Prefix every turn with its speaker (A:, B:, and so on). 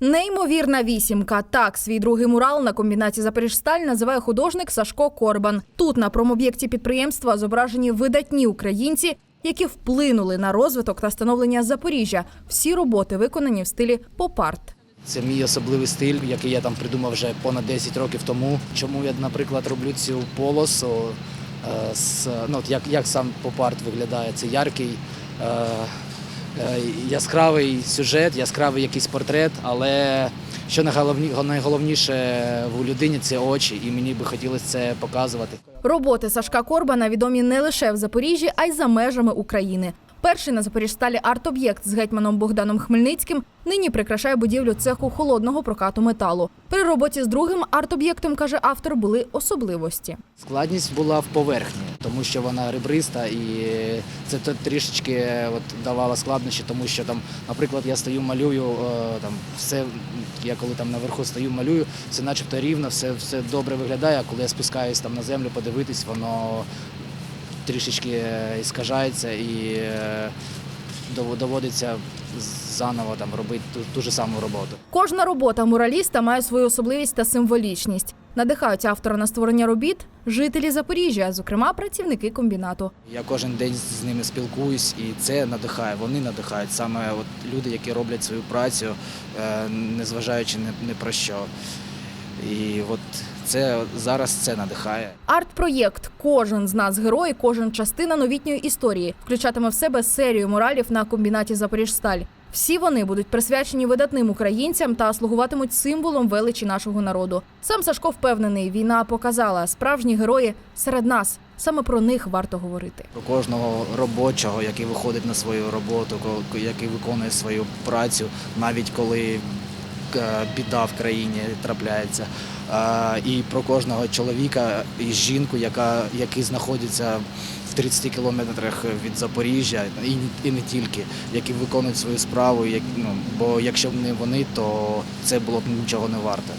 A: Неймовірна вісімка. Так, свій другий мурал на комбінаті Запоріжсталь називає художник Сашко Корбан. Тут на промоб'єкті підприємства зображені видатні українці, які вплинули на розвиток та становлення Запоріжжя. Всі роботи виконані в стилі поп-арт.
B: Це мій особливий стиль, який я там придумав вже понад 10 років тому. Чому я, наприклад, роблю цю полосу, е, з, ну, як, як сам поп-арт виглядає, це яркий, е, яскравий сюжет, яскравий якийсь портрет, але що найголовні, найголовніше в людині це очі, і мені би хотілося це показувати.
A: Роботи Сашка Корбана відомі не лише в Запоріжжі, а й за межами України. Перший на Запоріжсталі арт-об'єкт з гетьманом Богданом Хмельницьким нині прикрашає будівлю цеху холодного прокату металу. При роботі з другим арт-об'єктом, каже автор, були особливості.
B: Складність була в поверхні, тому що вона ребриста, і це трішечки от, давало складнощі, тому що там, наприклад, я стою, малюю, е, там все, я коли там наверху стою, малюю, все начебто рівно, все, все добре виглядає. А коли я спускаюсь там на землю, подивитись, воно трішечки е, іскажається і е, доводиться заново там робити ту, ту ж саму роботу.
A: Кожна робота мураліста має свою особливість та символічність. Надихають автора на створення робіт жителі Запоріжжя, зокрема працівники комбінату.
B: Я кожен день з ними спілкуюсь, і це надихає. Вони надихають саме от люди, які роблять свою працю, е, незважаючи ні, ні про що. І от це зараз це надихає.
A: Арт-проєкт Кожен з нас герой, кожен частина новітньої історії включатиме в себе серію муралів на комбінаті Запоріжсталь. Всі вони будуть присвячені видатним українцям та слугуватимуть символом величі нашого народу. Сам Сашко впевнений, війна показала справжні герої серед нас. Саме про них варто говорити.
B: Про кожного робочого, який виходить на свою роботу, який виконує свою працю, навіть коли біда в країні трапляється. Е, І про кожного чоловіка і жінку, яка, які знаходяться в 30 кілометрах від Запоріжжя, і, і не тільки, які виконують свою справу. Як, ну, бо якщо б не вони, то це було б нічого не варте.